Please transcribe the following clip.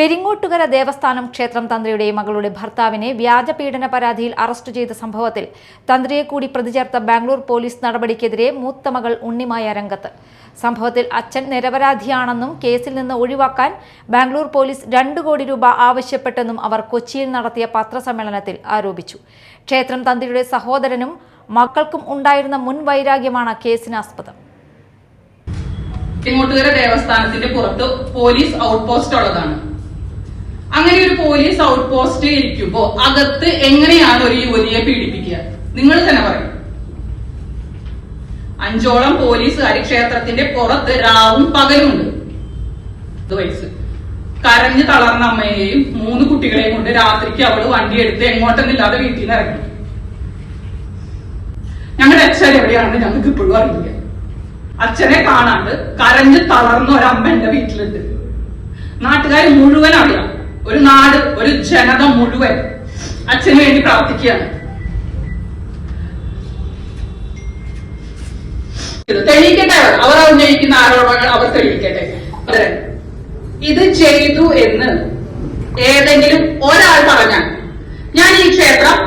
പെരിങ്ങോട്ടുകര ദേവസ്ഥാനം ക്ഷേത്രം തന്ത്രിയുടെ മകളുടെ ഭർത്താവിനെ വ്യാജപീഡന പരാതിയിൽ അറസ്റ്റ് ചെയ്ത സംഭവത്തിൽ തന്ത്രിയെ കൂടി പ്രതിചേർത്ത ബാംഗ്ലൂർ പോലീസ് നടപടിക്കെതിരെ മൂത്ത മകൾ ഉണ്ണിമായ രംഗത്ത്. സംഭവത്തിൽ അച്ഛൻ നിരപരാധിയാണെന്നും കേസിൽ നിന്ന് ഒഴിവാക്കാൻ ബാംഗ്ലൂർ പോലീസ് രണ്ട് കോടി രൂപ ആവശ്യപ്പെട്ടെന്നും അവർ കൊച്ചിയിൽ നടത്തിയ പത്രസമ്മേളനത്തിൽ ആരോപിച്ചു. ക്ഷേത്രം തന്ത്രിയുടെ സഹോദരനും മക്കൾക്കും ഉണ്ടായിരുന്ന മുൻ വൈരാഗ്യമാണ് കേസിനാസ്പദം. ദേവസ്ഥാനത്തിന്റെ പുറത്ത് പോലീസ് ഔട്ട് പോസ്റ്റ് ഉള്ളതാണ്. പോലീസ് ഔട്ട് പോസ്റ്റ് ഇരിക്കുമ്പോ അകത്ത് എങ്ങനെയാണ് ഒരു യുവതിയെ പീഡിപ്പിക്കുക? നിങ്ങൾ തന്നെ പറയും. അഞ്ചോളം പോലീസുകാർ ക്ഷേത്രത്തിന്റെ പുറത്ത് രാവും പകലുമുണ്ട് വയസ്സ്. കരഞ്ഞു തളർന്ന അമ്മയെയും മൂന്ന് കുട്ടികളെയും കൊണ്ട് രാത്രിക്ക് അവൾ വണ്ടി എടുത്ത് എങ്ങോട്ടെന്നില്ലാതെ വീട്ടിൽ നിന്ന് ഇറങ്ങി. ഞങ്ങളുടെ അച്ഛൻ എവിടെയാണെന്ന് ഞങ്ങൾക്ക് ഇപ്പോഴും അറിയില്ല. അച്ഛനെ കാണാണ്ട് കരഞ്ഞു തളർന്ന ഒരമ്മ എന്റെ വീട്ടിലുണ്ട്. നാട്ടുകാർ മുഴുവൻ അറിയാം. ഒരു നാട് ഒരു ജനത മുഴുവൻ അച്ഛന് വേണ്ടി പ്രാർത്ഥിക്കുകയാണ്. തെളിയിക്കട്ടെ അവർ അവർ ജയിക്കുന്ന ആരോപണങ്ങൾ അവർ തെളിയിക്കട്ടെ. ഇത് ചെയ്തു എന്ന് ഏതെങ്കിലും ഒരാൾ പറഞ്ഞാൽ ഞാൻ ഈ ക്ഷേത്രം